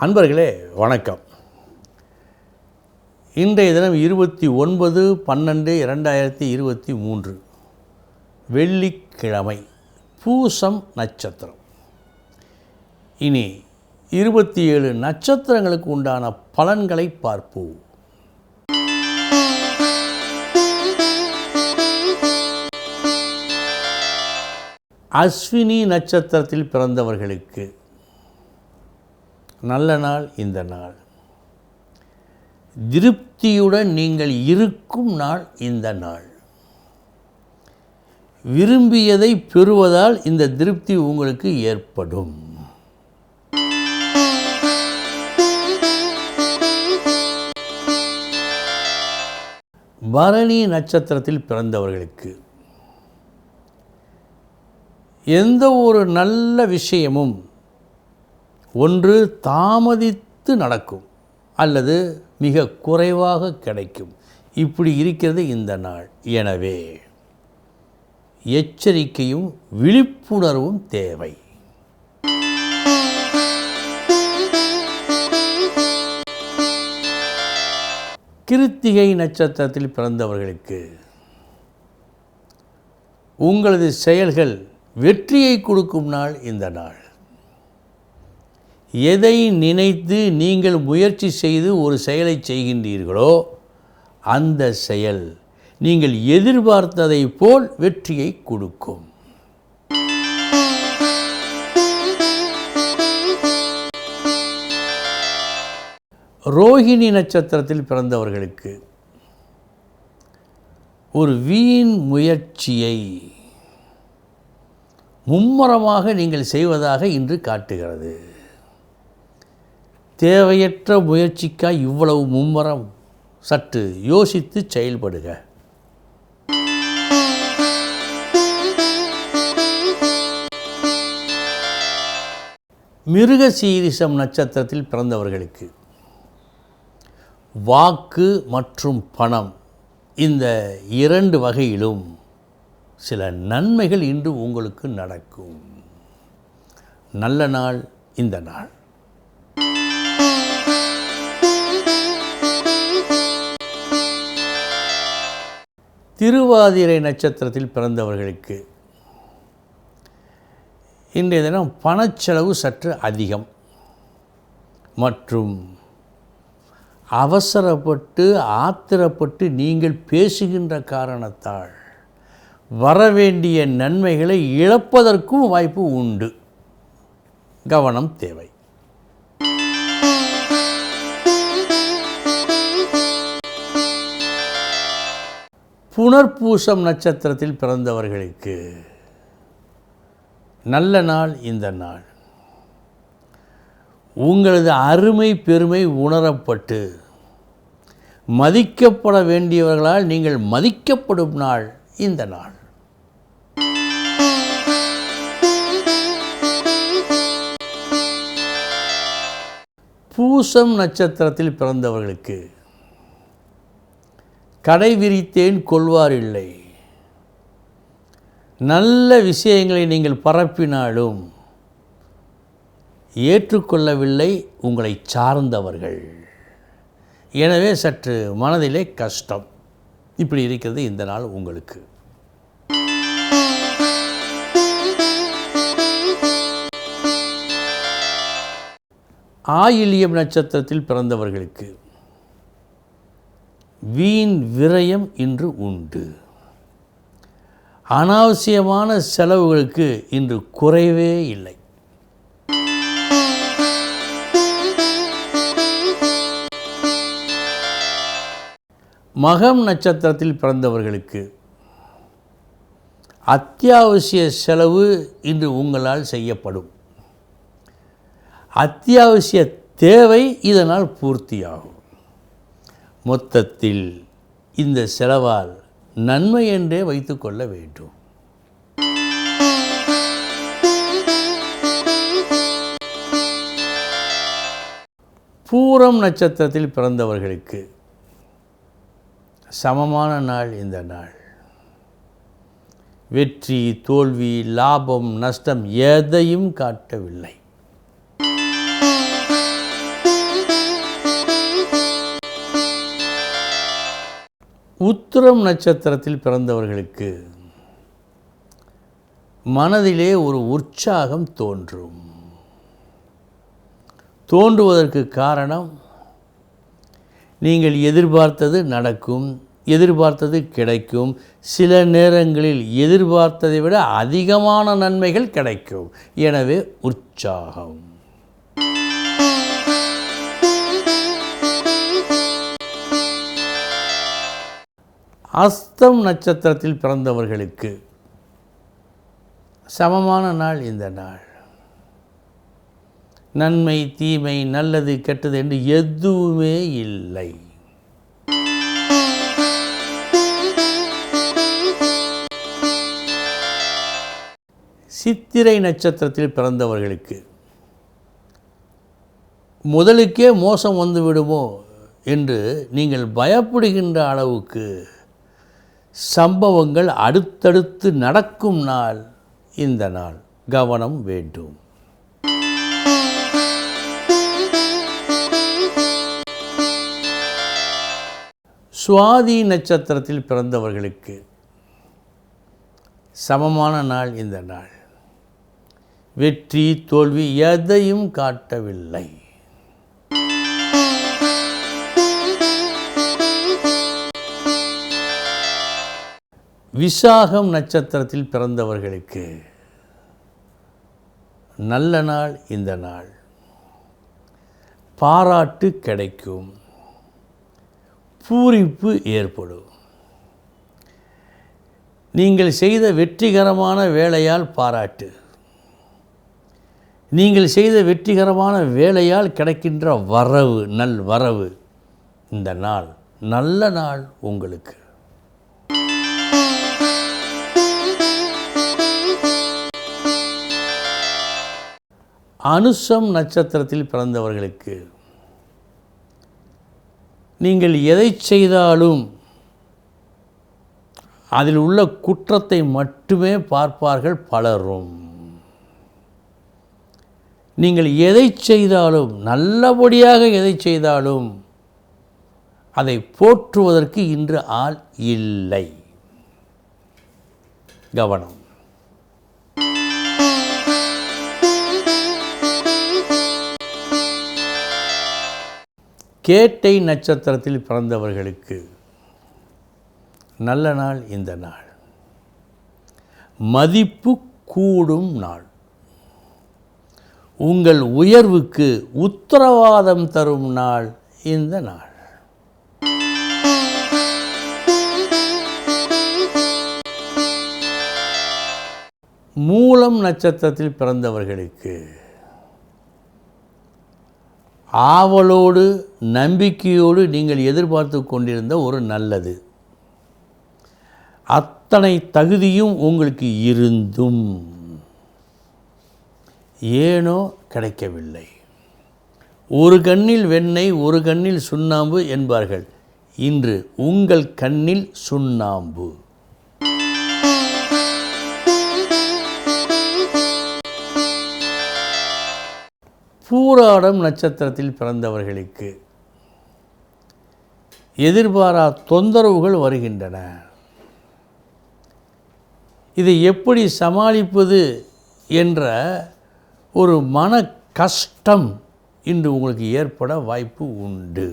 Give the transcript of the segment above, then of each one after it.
அன்பர்களே வணக்கம். இன்றைய தினம் இருபத்தி ஒன்பது பன்னெண்டு இரண்டாயிரத்தி இருபத்தி மூன்று. வெள்ளிக்கிழமை பூசம் நட்சத்திரம். இனி இருபத்தி ஏழு நட்சத்திரங்களுக்கு உண்டான பலன்களை பார்ப்போம். அஸ்வினி நட்சத்திரத்தில் பிறந்தவர்களுக்கு நல்ல நாள் இந்த நாள். திருப்தியுடன் நீங்கள் இருக்கும் நாள் இந்த நாள். விரும்பியதை பெறுவதால் இந்த திருப்தி உங்களுக்கு ஏற்படும். பரணி நட்சத்திரத்தில் பிறந்தவர்களுக்கு எந்த ஒரு நல்ல விஷயமும் ஒன்று தாமதித்து நடக்கும் அல்லது மிக குறைவாக கிடைக்கும். இப்படி இருக்கிறது இந்த நாள். எனவே எச்சரிக்கையும் விழிப்புணர்வும் தேவை. கிருத்திகை நட்சத்திரத்தில் பிறந்தவர்களுக்கு உங்களது செயல்கள் வெற்றியை கொடுக்கும் நாள் இந்த நாள். எதை நினைத்து நீங்கள் முயற்சி செய்து ஒரு செயலை செய்கின்றீர்களோ அந்த செயல் நீங்கள் எதிர்பார்த்ததை போல் வெற்றியை கொடுக்கும். ரோஹிணி நட்சத்திரத்தில் பிறந்தவர்களுக்கு ஒரு வீண் முயற்சியை மும்முரமாக நீங்கள் செய்வதாக இன்று காட்டுகிறது. தேவையற்ற முயற்சிக்காய் இவ்வளவு மும்மரம். சற்று யோசித்து செயல்படுக. மிருக சீரிசம் நட்சத்திரத்தில் பிறந்தவர்களுக்கு வாக்கு மற்றும் பணம் இந்த இரண்டு வகையிலும் சில நன்மைகள் இன்று உங்களுக்கு நடக்கும். நல்ல நாள் இந்த நாள். திருவாதிரை நட்சத்திரத்தில் பிறந்தவர்களுக்கு இன்றைய தினம் பணச்செலவு சற்று அதிகம். மற்றும் அவசரப்பட்டு ஆத்திரப்பட்டு நீங்கள் பேசுகின்ற காரணத்தால் வரவேண்டிய நன்மைகளை இழப்பதற்கும் வாய்ப்பு உண்டு. கவனம் தேவை. புனர்பூசம் நட்சத்திரத்தில் பிறந்தவர்களுக்கு நல்ல நாள் இந்த நாள். உங்களது அருமை பெருமை உணரப்பட்டு மதிக்கப்பட வேண்டியவர்களால் நீங்கள் மதிக்கப்படும் நாள் இந்த நாள். பூசம் நட்சத்திரத்தில் பிறந்தவர்களுக்கு கடை விரித்தேன் கொள்வார் இல்லை நல்ல விஷயங்களை நீங்கள் பரப்பினாலும் ஏற்றுக்கொள்ளவில்லை உங்களை சார்ந்தவர்கள். எனவே சற்று மனதிலே கஷ்டம். இப்படி இருக்கிறது இந்த நாள் உங்களுக்கு. ஆயில்யம் நட்சத்திரத்தில் பிறந்தவர்களுக்கு வீண் விரயம் இன்று உண்டு. அனாவசியமான செலவுகளுக்கு இன்று குறைவே இல்லை. மகம் நட்சத்திரத்தில் பிறந்தவர்களுக்கு அத்தியாவசிய செலவு இன்று உங்களால் செய்யப்படும். அத்தியாவசிய தேவை இதனால் பூர்த்தியாகும். மொத்தத்தில் இந்த செலவால் நன்மை என்றே வைத்துக்கொள்ள வேண்டும். பூரம் நட்சத்திரத்தில் பிறந்தவர்களுக்கு சமமான நாள் இந்த நாள். வெற்றி தோல்வி லாபம் நஷ்டம் எதையும் காட்டவில்லை. உத்திரம் நட்சத்திரத்தில் பிறந்தவர்களுக்கு மனதிலே ஒரு உற்சாகம் தோன்றும். தோன்றுவதற்கு காரணம் நீங்கள் எதிர்பார்த்தது நடக்கும் எதிர்பார்த்தது கிடைக்கும். சில நேரங்களில் எதிர்பார்த்ததை விட அதிகமான நன்மைகள் கிடைக்கும். எனவே உற்சாகம். அஸ்தம் நட்சத்திரத்தில் பிறந்தவர்களுக்கு சமமான நாள் இந்த நாள். நன்மை தீமை நல்லது கெட்டது என்று எதுவுமே இல்லை. சித்திரை நட்சத்திரத்தில் பிறந்தவர்களுக்கு முதலுக்கே மோசம் வந்து விடுமோ என்று நீங்கள் பயப்படுகின்ற அளவுக்கு சம்பவங்கள் அடுத்தடுத்து நடக்கும் நாள் இந்த நாள். கவனம் வேண்டும். சுவாதி நட்சத்திரத்தில் பிறந்தவர்களுக்கு சமமான நாள் இந்த நாள். வெற்றி தோல்வி எதையும் காட்டவில்லை. விசாகம் நட்சத்திரத்தில் பிறந்தவர்களுக்கு நல்ல நாள் இந்த நாள். பாராட்டு கிடைக்கும். பூரிப்பு ஏற்படும். நீங்கள் செய்த வெற்றிகரமான வேலையால் பாராட்டு. நீங்கள் செய்த வெற்றிகரமான வேலையால் கிடைக்கின்ற வரவு நல் வரவு இந்த நாள். நல்ல நாள் உங்களுக்கு. அனுஷம் நட்சத்திரத்தில் பிறந்தவர்களுக்கு நீங்கள் எதை செய்தாலும் அதில் உள்ள குற்றத்தை மட்டுமே பார்ப்பார்கள் பலரும். நீங்கள் எதை செய்தாலும் நல்லபடியாக எதை செய்தாலும் அதை போற்றுவதற்கு இன்று ஆள் இல்லை. கவனம். கேட்டை நட்சத்திரத்தில் பிறந்தவர்களுக்கு நல்ல நாள் இந்த நாள். மதிப்பு கூடும் நாள். உங்கள் உயர்வுக்கு உத்தரவாதம் தரும் நாள் இந்த நாள். மூலம் நட்சத்திரத்தில் பிறந்தவர்களுக்கு ஆவலோடு நம்பிக்கையோடு நீங்கள் எதிர்பார்த்து கொண்டிருந்த ஒரு நல்லது. அத்தனை தகுதியும் உங்களுக்கு இருந்தும். ஏனோ கிடைக்கவில்லை. ஒரு கண்ணில் வெண்ணெய் ஒரு கண்ணில் சுண்ணாம்பு என்பார்கள். இன்று உங்கள் கண்ணில் சுண்ணாம்பு. பூராடம் நட்சத்திரத்தில் பிறந்தவர்களுக்கு எதிர்பாரா தொந்தரவுகள் வருகின்றன. இதை எப்படி சமாளிப்பது என்ற ஒரு மன கஷ்டம் இன்று உங்களுக்கு ஏற்பட வாய்ப்பு உண்டு.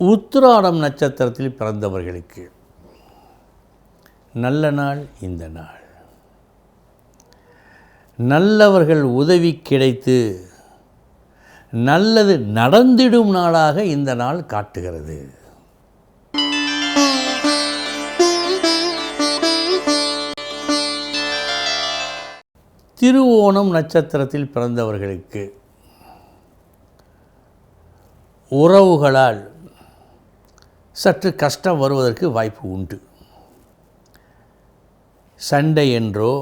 உத்திராடம் நட்சத்திரத்தில் பிறந்தவர்களுக்கு நல்ல நாள் இந்த நாள். நல்லவர்கள் உதவி கிடைத்து நல்லது நடந்திடும் நாளாக இந்த நாள் காட்டுகிறது. திருவோணம் நட்சத்திரத்தில் பிறந்தவர்களுக்கு உறவுகளால் சற்று கஷ்டம் வருவதற்கு வாய்ப்பு உண்டு. சண்டை என்றோ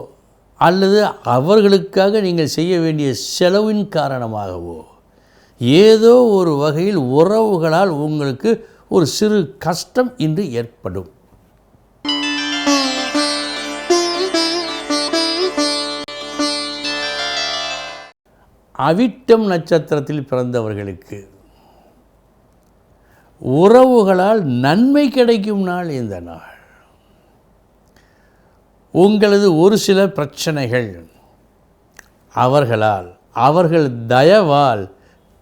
அல்லது அவர்களுக்காக நீங்கள் செய்ய வேண்டிய செலவின் காரணமாகவோ ஏதோ ஒரு வகையில் உறவுகளால் உங்களுக்கு ஒரு சிறு கஷ்டம் இன்று ஏற்படும். அவிட்டம் நட்சத்திரத்தில் பிறந்தவர்களுக்கு உறவுகளால் நன்மை கிடைக்கும் நாள் இந்த நாள். உங்களது ஒரு சில பிரச்சனைகள் அவர்களால் அவர்கள் தயவால்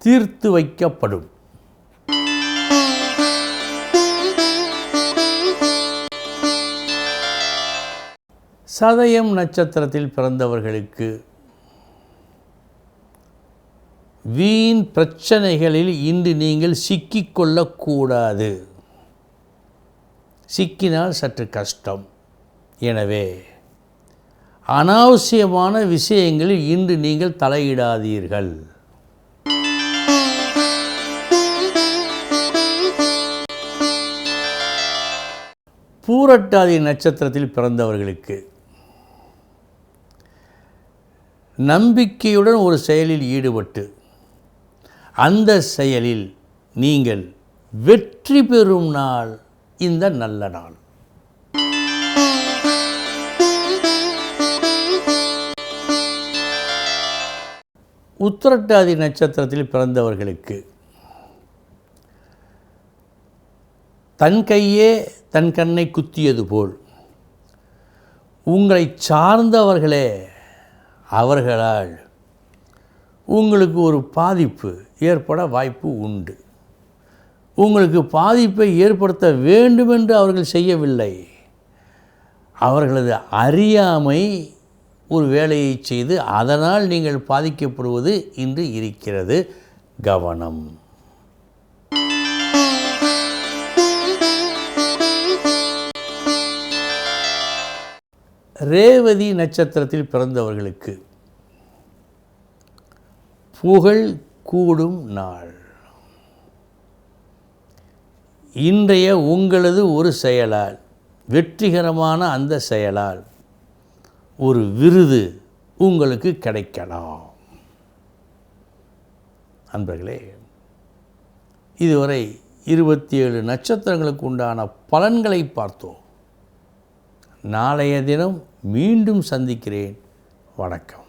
தீர்த்து வைக்கப்படும். சதயம் நட்சத்திரத்தில் பிறந்தவர்களுக்கு வீண் பிரச்சனைகளில் இன்று நீங்கள் சிக்கிக்கொள்ளக்கூடாது சிக்கினால் சற்று கஷ்டம். எனவே அனாவசியமான விஷயங்களில் இன்று நீங்கள் தலையிடாதீர்கள். பூரட்டாதி நட்சத்திரத்தில் பிறந்தவர்களுக்கு நம்பிக்கையுடன் ஒரு செயலில் ஈடுபட்டு அந்த செயலில் நீங்கள் வெற்றி பெறும் நாள் இந்த நல்ல நாள். உத்திரட்டாதி நட்சத்திரத்தில் பிறந்தவர்களுக்கு தன் கையே தன் கண்ணை குத்தியது போல் உங்களை சார்ந்தவர்களே அவர்களால் உங்களுக்கு ஒரு பாதிப்பு ஏற்பட வாய்ப்பு உண்டு. உங்களுக்கு பாதிப்பை ஏற்படுத்த வேண்டுமென்று அவர்கள் செய்யவில்லை. அவர்களது அறியாமை ஒரு வேலையை செய்து அதனால் நீங்கள் பாதிக்கப்படுவது இன்று இருக்கிறது. கவனம். ரேவதி நட்சத்திரத்தில் பிறந்தவர்களுக்கு புகழ் கூடும் நாள். இன்றைய உங்களது ஒரு செயலால் வெற்றிகரமான அந்த செயலால் ஒரு விருது உங்களுக்கு கிடைக்கலாம். அன்பர்களே இதுவரை இருபத்தி ஏழு நட்சத்திரங்களுக்கு உண்டான பலன்களை பார்த்தோம். நாளைய தினம் மீண்டும் சந்திக்கிறேன். வணக்கம்.